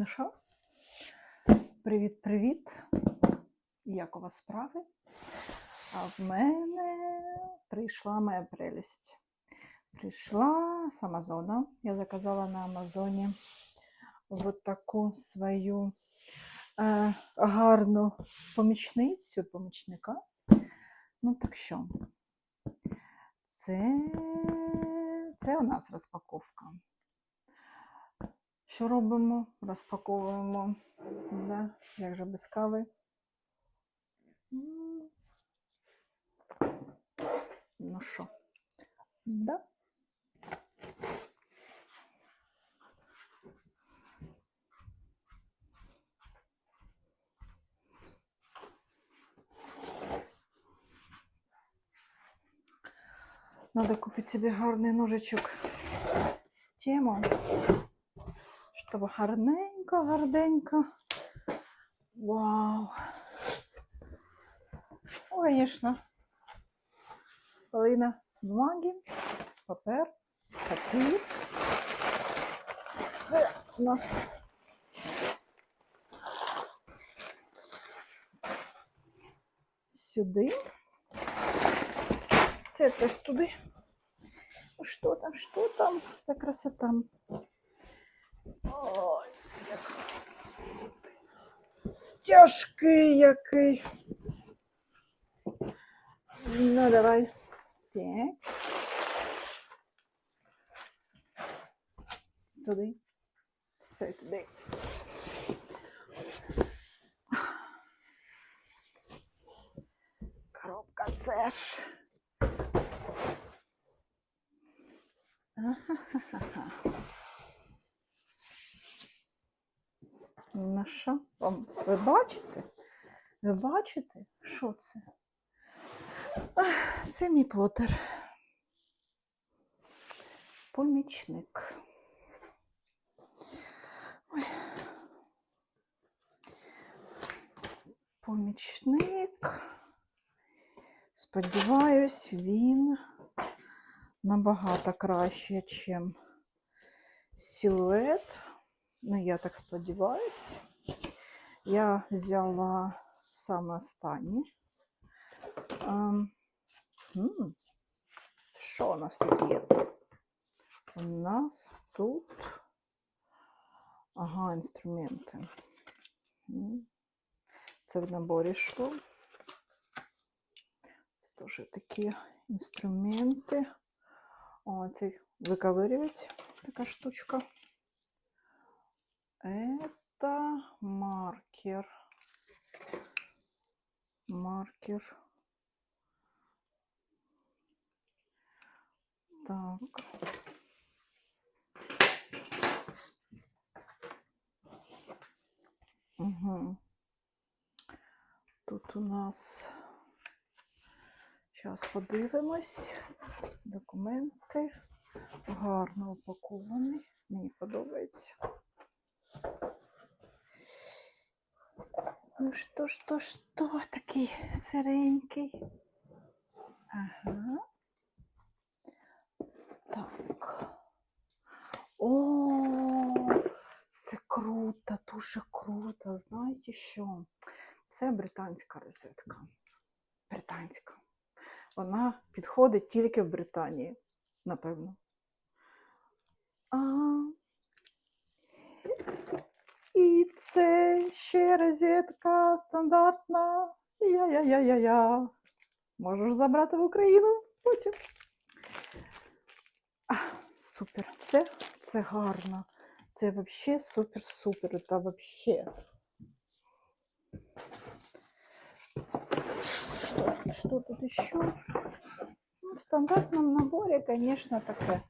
Ну що? Привіт-привіт! Як у вас справи? А в мене прийшла моя прелість. Прийшла з Амазона. Я заказала на Амазоні от таку свою е, гарну помічницю, помічника. Ну, так що, це, це у нас розпаковка. Що робимо? Розпаковуємо. Да? Як же без кави? Ну що? Да? Надо купить себе гарний ножичок з тему, щоб гарненько, гарненько. Вау! Ну, конечно. Половина бумаги, папер, папір. Це у нас сюди. Це теж туди. Ну, Що там, що там за красота? Ой, як тяжкий який. Ну, давай. Так. Туди. Все туди. Коробка це ж. Ахахаха. Вам- ви бачите? Ви бачите, що це? Це мій плотер. Помічник. Ой. Помічник. Сподіваюсь, він набагато краще, ніж силует. Ну, я так сподіваюсь. Я взяла саме останнє. Ем, Що у нас тут є? У нас тут ага, інструменти. Це в наборі йшло. Це теж такі інструменти. О, це виковирювати така штучка. Это маркер. Маркер. Так. Угу. Тут у нас зараз подивимось. Документи гарно упаковані. Мені подобається. Ну що, що, що такий сиренький? Ага. Так. О, це круто, дуже круто. Знаєте що? Це британська розетка. Британська. Вона підходить тільки в Британії, напевно. А, і це ще розетка стандартна. Я-я-я-я-я. Можеш забрати в Україну потім. А, супер. Це, це гарно. Це взагалі супер-супер. Це взагалі. Что, что тут еще? Ну, в стандартном наборе, конечно, такое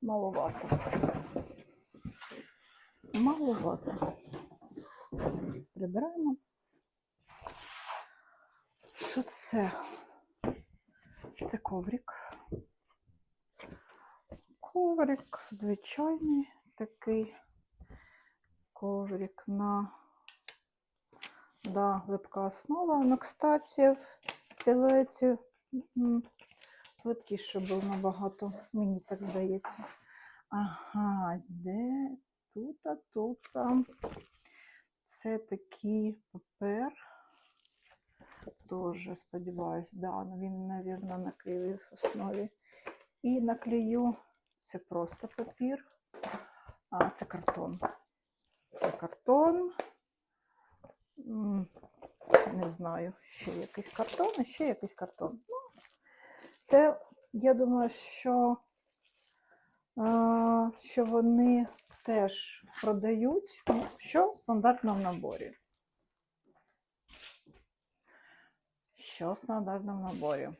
маловато. Маловато. Прибираємо. Що це? Це коврик. Коврик звичайний такий. Коврик на да, липка основа. Ну, кстати, в силуеті липкіше був набагато, мені так здається. Ага, де тут, тут. Це такий папер. Тоже сподіваюсь, да, ну він, мабуть, на кривій основі. І наклею це просто папір, а це картон. Це картон. Не знаю, ще якийсь картон, і ще якийсь картон. Ну, це, я думаю, що, що вони теж продають, ну, що в стандартному наборі. Що в стандартному наборі.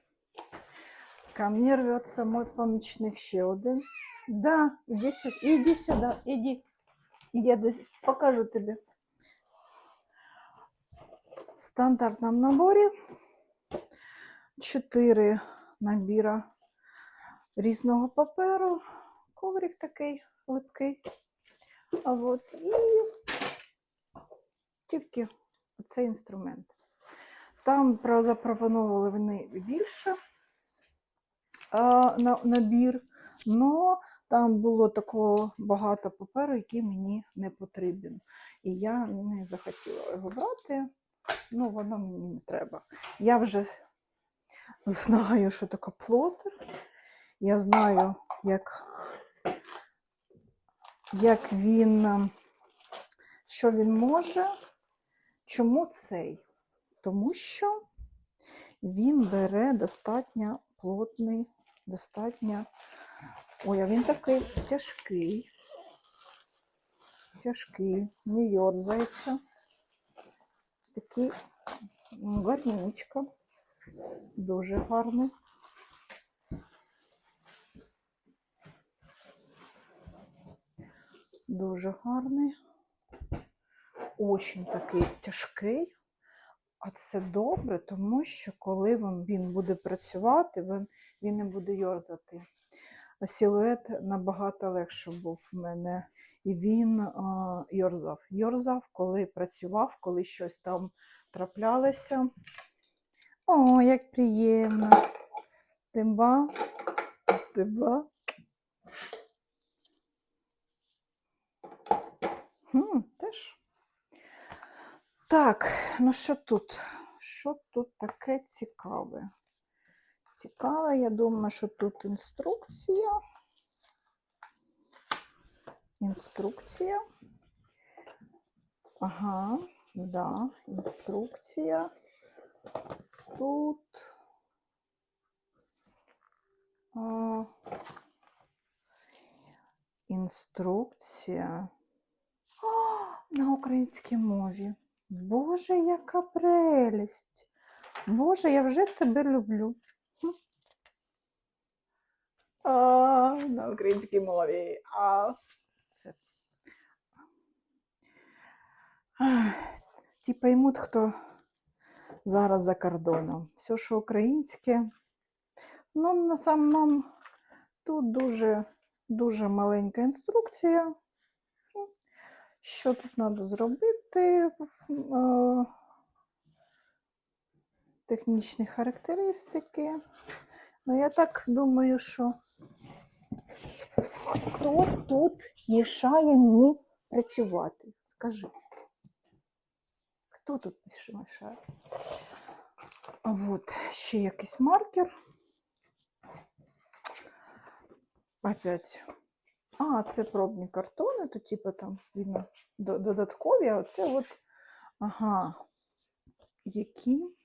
Ко мне рвется мой помічник ще один. Да, іди сюди, іди сюди, іди. Я покажу тобі. В стандартному наборі чотири набіра різного паперу. Коврик такий липкий. А от і тільки цей інструмент. Там запропонували вони більше а, на, набір, але там було такого багато паперу, який мені не потрібен. І я не захотіла його брати. Ну, воно мені не треба. Я вже знаю, що таке плотер. Я знаю, як, як він, ем, що він може. Чому цей? Тому що він бере достатньо плотний, достатньо. Ой, а він такий тяжкий. Тяжкий, не йорзається. Такий м, гарнючка. Дуже гарний. Дуже гарний. Очень такий тяжкий. А це добре, тому що коли він, буде працювати, він, він не буде йорзати. Силует набагато легше був в мене. І він а, йорзав. Йорзав, коли працював, коли щось там траплялося. О, як приємно. Тимба, тимба. Хм, теж. Так, ну що тут? Що тут таке цікаве? Цікаве, я думаю, що тут інструкція. Інструкція. Ага, да, інструкція. Тут. А, інструкція. А, на українській мові. Боже, яка прелість! Боже, я вже тебе люблю. А, на українській мові. А, це. Ах, Ті поймуть, хто зараз за кордоном. Все, що українське. Ну, на самому тут дуже, дуже маленька інструкція. Що тут треба зробити? е, Технічні характеристики. Ну, я так думаю, що хто тут мішає мені працювати? Скажи. Хто тут мішає? От ще якийсь маркер. Опять. А, це пробні картони, то типу там видно додаткові, а оце от, ага, які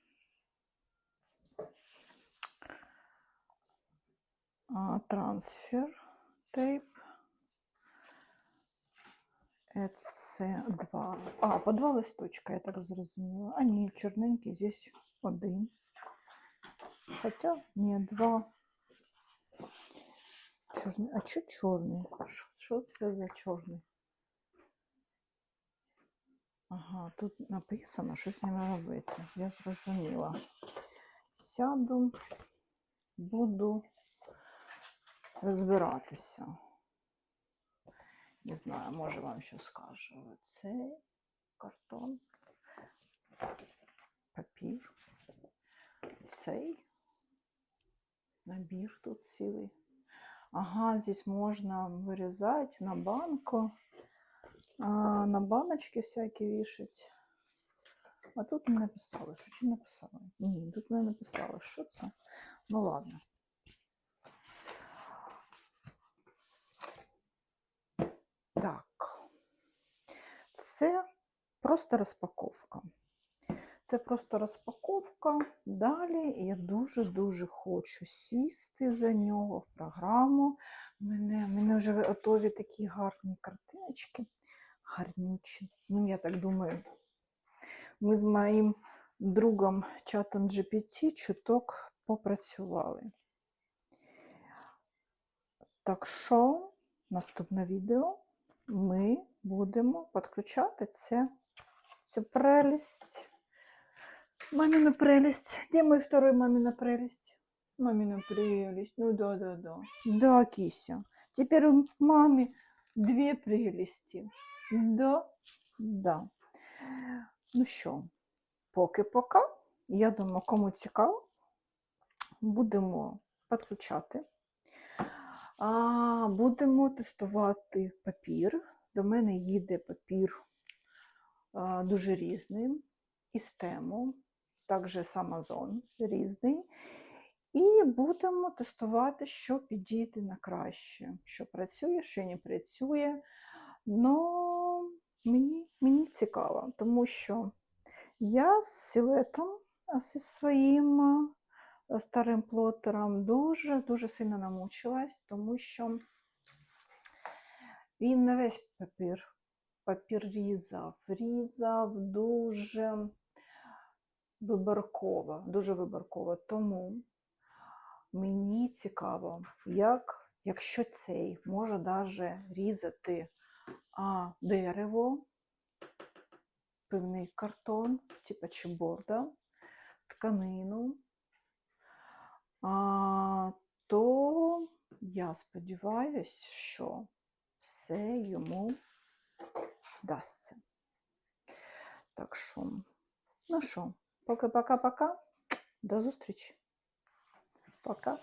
трансфер тейп. Це два. А, по два листочка, я так зрозуміла. А ні, чорненький, здесь один. Хоча, ні, два. Чорний. А що чорний? Що- це за чорний? Ага, тут написано, що з ними робити. Я зрозуміла. Сяду, буду розбиратися. Не знаю, може вам що скажу. Цей картон, папір, цей набір тут цілий. Ага, здесь можно вырезать на банку. а, на баночки всякі вішать. А тут не написали, що чи написали? Ні, тут не написали, що це. Ну ладно. Так. Це просто розпаковка. Це просто розпаковка. Далі я дуже-дуже хочу сісти за нього в програму. У мене, мене вже готові такі гарні картиночки. Гарнючі. Ну, я так думаю, ми з моїм другом чатом GPT чуток попрацювали. Так що, наступне відео ми будемо підключати це, цю прелість. Мамина прелесть. Где мой второй мамина прелесть? Мамина прелесть. Ну да, да, да. Да, кися. Теперь у мамы две прелести. Да, да. Ну що, поки-пока. Я думаю, кому цікаво, будемо підключати. А, будемо тестувати папір. До мене їде папір а, дуже різний із тему, також з Amazon різний. І будемо тестувати, що підійде на краще, що працює, що не працює. Ну, мені, мені цікаво, тому що я з силуетом, а зі своїм старим плотером дуже-дуже сильно намучилась, тому що він не весь папір, папір різав, різав дуже вибірково, дуже вибірково. Тому мені цікаво, як, якщо цей може даже різати а, дерево, певний картон, типу чеборда, тканину, а, то я сподіваюся, що все йому вдасться. Так що, ну що, Поки пока-пока. До зустрічі. Пока.